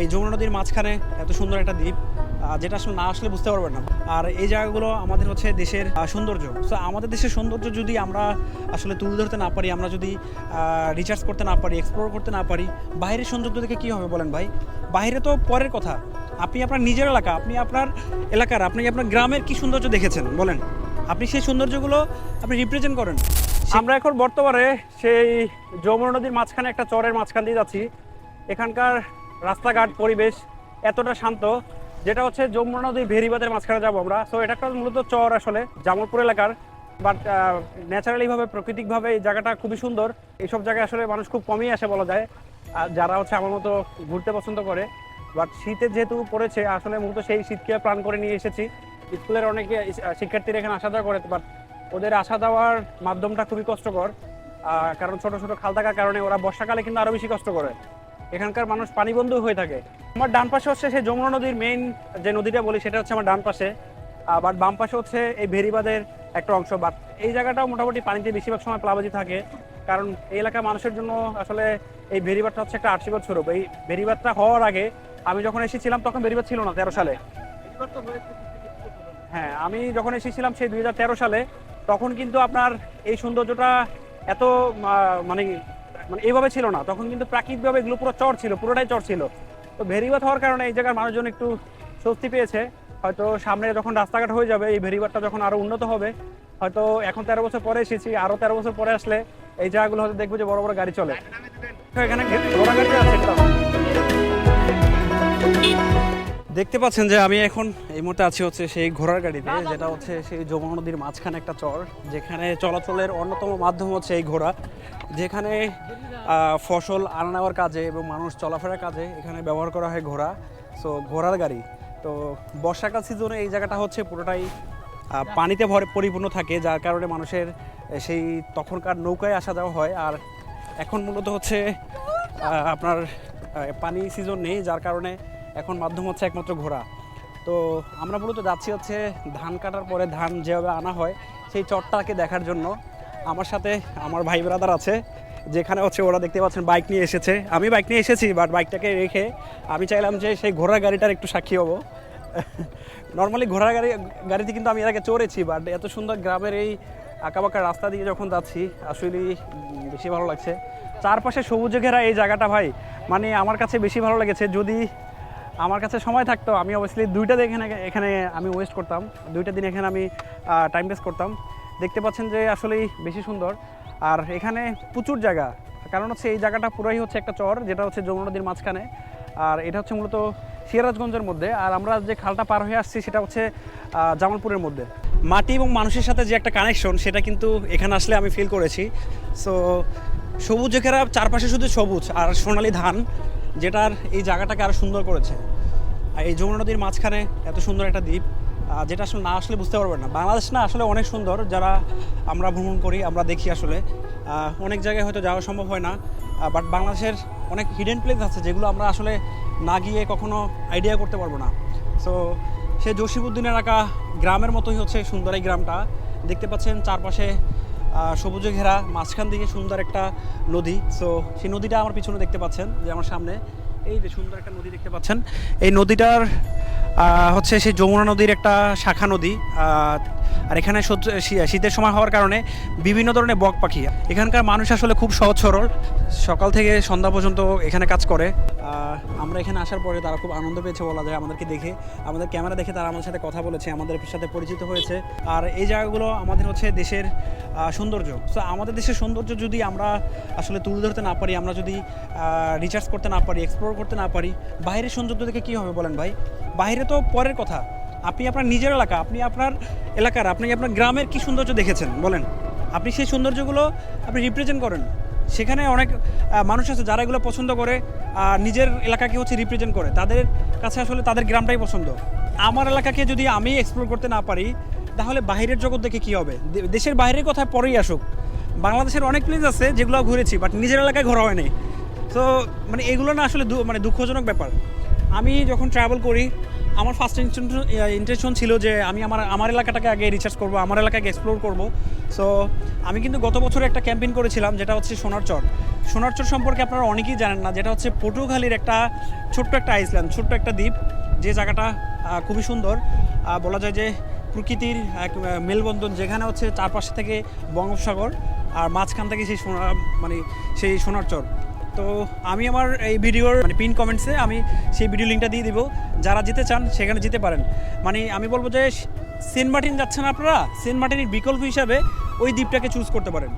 এই যমুনা নদীর মাঝখানে এত সুন্দর একটা দ্বীপ যেটা আসলে না আসলে বুঝতে পারবেন না। আর এই জায়গাগুলো আমাদের হচ্ছে দেশের সৌন্দর্য। তো আমাদের দেশের সৌন্দর্য যদি আমরা আসলে তুলে ধরতে না পারি, আমরা যদি রিচার্জ করতে না পারি এক্সপ্লোর করতে না পারি, বাইরের সৌন্দর্য দেখে কী হবে বলেন ভাই? বাইরে তো পরের কথা। আপনি আপনার নিজের এলাকা, আপনি আপনার এলাকার, আপনি আপনার গ্রামের কী সৌন্দর্য দেখেছেন বলেন? আপনি সেই সৌন্দর্যগুলো আপনি রিপ্রেজেন্ট করেন। আমরা এখন বর্তমানে সেই যমুনা নদীর মাঝখানে একটা চরের মাঝখান দিয়ে যাচ্ছি। এখানকার রাস্তাঘাট, পরিবেশ এতটা শান্ত, যেটা হচ্ছে যমুনা নদীর ভেরিবাদের মাঝখানে যাব আমরা। সো এটা একটা মূলত চর আসলে, জামলপুর এলাকার। বাট ন্যাচারালিভাবে প্রাকৃতিকভাবে এই জায়গাটা খুবই সুন্দর। এইসব জায়গায় আসলে মানুষ খুব কমই আসে বলা যায়। যারা হচ্ছে আমার মতো ঘুরতে পছন্দ করে। বাট শীতে যেহেতু পড়েছে, আসলে মূলত সেই শীতকে প্রাণ করে নিয়ে এসেছি। স্কুলের অনেকে শিক্ষার্থীরা এখানে আসা যাওয়া করে বাট ওদের আসা যাওয়ার মাধ্যমটা খুবই কষ্টকর। কারণ ছোট ছোট খাল থাকার কারণে ওরা বর্ষাকালে কিন্তু আরও বেশি কষ্ট করে। এখানকার মানুষ পানিবন্ধু হয়ে থাকে। আমার ডান পাশে হচ্ছে সেই যমুনা নদীর মেইন যে নদীটা বলি, সেটা হচ্ছে আমার ডান পাশে। বাট বাম পাশে হচ্ছে এই ভেরিবাদের একটা অংশ। বাট এই জায়গাটাও মোটামুটি পানিতে বেশিরভাগ সময় প্লাবাজি থাকে। কারণ এই এলাকার মানুষের জন্য আসলে এই ভেরিবাদটা হচ্ছে একটা আশীর্বাদ স্বরূপ। এই ভেরিবাদটা হওয়ার আগে আমি যখন এসেছিলাম, তখন ভেরিবাদ ছিল না, তেরো সালে। হ্যাঁ আমি যখন এসেছিলাম সেই দুই হাজার তেরো সালে, তখন কিন্তু আপনার এই সৌন্দর্যটা এত মানে মানে এইভাবে ছিল না। তখন কিন্তু প্রাকৃতিকভাবে এগুলো পুরো চর ছিল, পুরোটাই চর ছিল। তো ভেরিবাদ হওয়ার কারণে এই জায়গার মানুষজন একটু স্বস্তি পেয়েছে। হয়তো সামনে যখন রাস্তাঘাট হয়ে যাবে, এই ভেরিবাদটা যখন আরও উন্নত হবে, হয়তো এখন তেরো বছর পরে এসেছি, আরও তেরো বছর পরে আসলে এই জায়গাগুলো হয়তো দেখব যে বড় বড় গাড়ি চলে। এখানে ঘোড়া আছে। দেখতে পাচ্ছেন যে আমি এখন এই মুহূর্তে আছি হচ্ছে সেই ঘোড়ার গাড়িতে যেটা হচ্ছে সেই যমুনা নদীর মাঝখানে একটা চর যেখানে চলাচলের অন্যতম মাধ্যম হচ্ছে এই ঘোড়া যেখানে ফসল আনা নেওয়ার কাজে এবং মানুষ চলাফেরার কাজে এখানে ব্যবহার করা হয় ঘোড়া সো ঘোড়ার গাড়ি। তো বর্ষাকাল সিজনে এই জায়গাটা হচ্ছে পুরোটাই পানিতে ভরে পরিপূর্ণ থাকে যার কারণে মানুষের সেই তখনকার নৌকায় আসা যাওয়া হয়। আর এখন মূলত হচ্ছে আপনার পানি সিজন নেই যার কারণে এখন মাধ্যম হচ্ছে একমাত্র ঘোড়া। তো আমরা মূলত যাচ্ছি হচ্ছে ধান কাটার পরে ধান যেভাবে আনা হয় সেই চটটাকে দেখার জন্য। আমার সাথে আমার ভাই ব্রাদার আছে যেখানে হচ্ছে ওরা দেখতে পাচ্ছেন বাইক নিয়ে এসেছে। আমি বাইক নিয়ে এসেছি বাট বাইকটাকে রেখে আমি চাইলাম যে সেই ঘোড়ার গাড়িটার একটু সাক্ষী হব। নর্মালি ঘোড়ার গাড়ি গাড়িতে কিন্তু আমি এর আগে চড়েছি বাট এত সুন্দর গ্রামের এই আঁকাবাঁকা রাস্তা দিয়ে যখন যাচ্ছি আসলেই উম, বেশি ভালো লাগছে। চারপাশে সবুজে ঘেরা এই জায়গাটা ভাই মানে আমার কাছে বেশি ভালো লেগেছে। যদি আমার কাছে সময় থাকতো, আমি অবভিয়াসলি দুইটা এখানে এখানে আমি ওয়েস্ট করতাম। দুইটা দিন এখানে আমি টাইম ওয়েস্ট করতাম। দেখতে পাচ্ছেন যে আসলেই বেশি সুন্দর। আর এখানে প্রচুর জায়গা। কারণ হচ্ছে এই জায়গাটা পুরাই হচ্ছে একটা চর, যেটা হচ্ছে যমুনা নদীর মাঝখানে। আর এটা হচ্ছে মূলত সিরাজগঞ্জের মধ্যে। আর আমরা যে খালটা পার হয়ে আসছি, সেটা হচ্ছে জামালপুরের মধ্যে। মাটি এবং মানুষের সাথে যে একটা কানেকশন সেটা কিন্তু এখানে আসলে আমি ফিল করেছি। সো সবুজ ঘেরা চারপাশে শুধু সবুজ আর সোনালি ধান, যেটার এই জায়গাটাকে আরও সুন্দর করেছে। আর এই যমুনা নদীর মাঝখানে এত সুন্দর একটা দ্বীপ যেটা আসলে না আসলে বুঝতে পারবেন না। বাংলাদেশ না আসলে অনেক সুন্দর, যারা আমরা ভ্রমণ করি, আমরা দেখি আসলে। অনেক জায়গায় হয়তো যাওয়া সম্ভব হয় না বাট বাংলাদেশের অনেক হিডেন প্লেস আছে যেগুলো আমরা আসলে না গিয়ে কখনো আইডিয়া করতে পারব না। সো সে জসিবুদ্দিন এলাকা গ্রামের মতোই হচ্ছে সুন্দর এই গ্রামটা। দেখতে পাচ্ছেন চারপাশে সবুজে ঘেরা মাঝখান দিকে সুন্দর একটা নদী। সো সেই নদীটা আমার পিছনে দেখতে পাচ্ছেন, যে আমার সামনে। এই যে সুন্দর একটা নদী দেখতে পাচ্ছেন। এই নদীটার হচ্ছে সেই যমুনা নদীর একটা শাখা নদী। আর এখানে শীতের সময় হওয়ার কারণে বিভিন্ন ধরনের বক পাখি। এখানকার মানুষ আসলে খুব সহজ সরল। সকাল থেকে সন্ধ্যা পর্যন্ত এখানে কাজ করে। আমরা এখানে আসার পরে তারা খুব আনন্দ পেয়েছে বলা যায় আমাদেরকে দেখে। আমাদের ক্যামেরা দেখে তারা আমাদের সাথে কথা বলেছে, আমাদের সাথে পরিচিত হয়েছে। আর এই জায়গাগুলো আমাদের হচ্ছে দেশের সৌন্দর্য। সো আমাদের দেশের সৌন্দর্য যদি আমরা আসলে তুলে ধরতে না পারি, আমরা যদি রিচার্জ করতে না পারি এক্সপ্লোর করতে না পারি, বাইরের সৌন্দর্য দেখে কী হবে বলেন ভাই? বাইরে তো পরের কথা। আপনি আপনার নিজের এলাকা, আপনি আপনার এলাকার, আপনি আপনার গ্রামের কি সৌন্দর্য দেখেছেন বলেন? আপনি সেই সৌন্দর্যগুলো আপনি রিপ্রেজেন্ট করেন। সেখানে অনেক মানুষ আছে যারা এগুলো পছন্দ করে নিজের এলাকাকে হচ্ছে রিপ্রেজেন্ট করে। তাদের কাছে আসলে তাদের গ্রামটাই পছন্দ। আমার এলাকাকে যদি আমি এক্সপ্লোর করতে না পারি, তাহলে বাইরের জগৎ দেখে কী হবে? দেশের বাইরের কথা পরেই আসুক। বাংলাদেশের অনেক প্লেস আছে যেগুলো ঘুরেছি বাট নিজের এলাকায় ঘোরা হয়নি। তো মানে এগুলো না আসলে মানে দুঃখজনক ব্যাপার। আমি যখন ট্রাভেল করি আমার ফার্স্ট ইন্টেনশন ছিল যে আমি আমার আমার এলাকাটাকে আগে রিসার্চ করব, আমার এলাকাকে এক্সপ্লোর করব। সো আমি কিন্তু গত বছর একটা ক্যাম্পেইন করেছিলাম, যেটা হচ্ছে সোনারচর সোনারচর সম্পর্কে আপনারা অনেকেই জানেন না, যেটা হচ্ছে পটুখালীর একটা ছোট্ট একটা আইসল্যান্ড ছোট্ট একটা দ্বীপ। যে জায়গাটা খুবই সুন্দর। বলা যায় যে প্রকৃতির এক মেলবন্ধন, যেখানে হচ্ছে চারপাশে থেকে বঙ্গোপসাগর আর মাঝখান থেকে সেই সোনা মানে সেই সোনারচর তো আমি আমার এই ভিডিওর মানে পিন কমেন্টসে আমি সেই ভিডিও লিঙ্কটা দিয়ে দিব। যারা যেতে চান, সেখানে যেতে পারেন। মানে আমি বলব যে, সেন্ট মার্টিন যাচ্ছেন আপনারা, সেন্ট মার্টিনের বিকল্প হিসাবে ওই দ্বীপটাকে চুজ করতে পারেন।